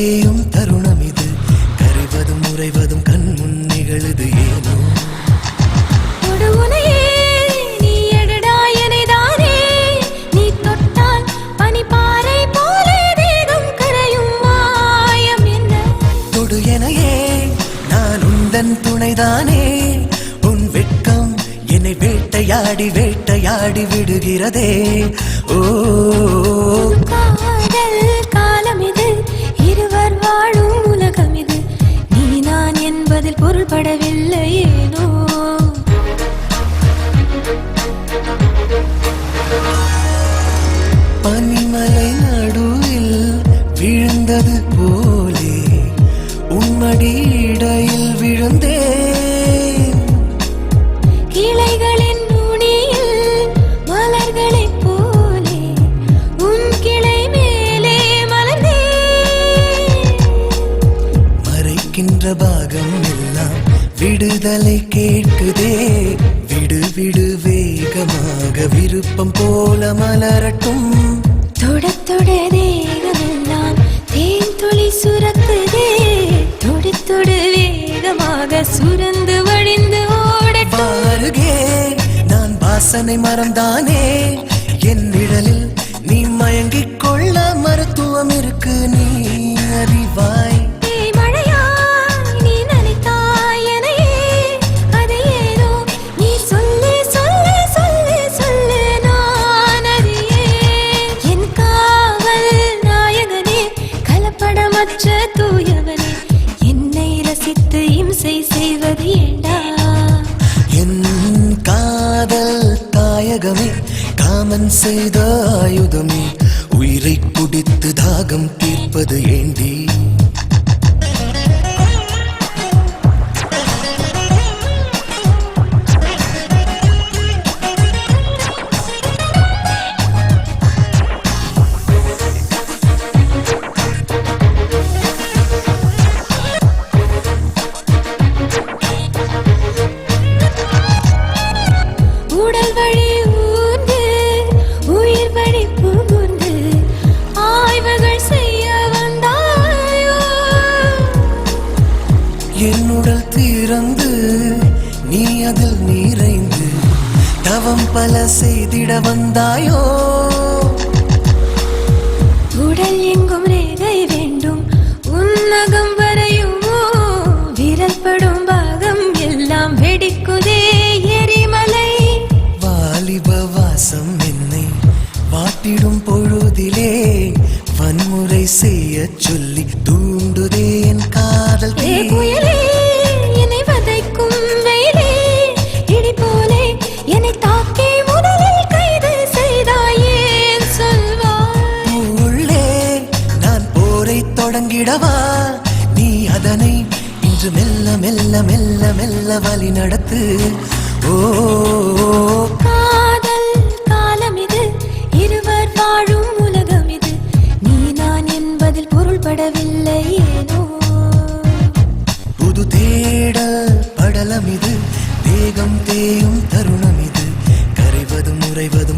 தேயும் தருணம் இது கரைவதும் உறைவதும் கண் முன் நிகழுது ஏனோ கரையும் துணைதானே. உன் வெட்கம் என்னை வேட்டையாடி வேட்டையாடி விடுகிறதே. ஓ போலே உன்மடி இடையில் விழுந்தேன். கிளைகளின் நுனியில் மலர்களைப் போலே உன் கிளை மேலே மலர்ந்தேன். மறைக்கின்ற பாகம் எல்லாம் விடுதலை கேட்குதே. விடு விடு வேகமாக விருப்பம் போல மலரட்டும். தொட தொட தேகமெல்லாம் தேன் துளி சுரக்குதே தொடு தொடு வேகமாக சுரந்து வழிந்து ஓடட்டும். பாருகே நான் வாசனை மரம் தானே நாயகமே காமன் செய்த ஆயுதமே உயிரை குடித்து தாகம் தீர்ப்பது ஏண்டி? உடல் வழி என்னுடல் திறந்து நீ அதில் நிறைந்து தவம் பல செய்திட வந்தாயோ? உடல் எங்கும் ரேகை வேண்டும் உன்னகம் வரையுமோ? விரல் படும் பாகம் எல்லாம் வெடிக்குதே எரிமலை. வாலிப வாசம் என்னை வாட்டிடும் பொழுதிலே வன்முறை செய்ய சொல்லி தூண்டுதே என் காதல். புயலே என்னை வதைக்கும் வெயிலே. இடி போலே என்னை தாக்கி முதலில் கைது செய்தாயேன் சொல்வாய் உள்ளே நான் போரை தொடங்கிடவா? நீ அதனை இன்று மெல்ல மெல்ல மெல்ல மெல்ல வழி நடத்து. ஓ என்பதில் ஏனோ புது தேடல் படலம் இது வேகம் தேயும் தருணம் இது கரைவது முறைவது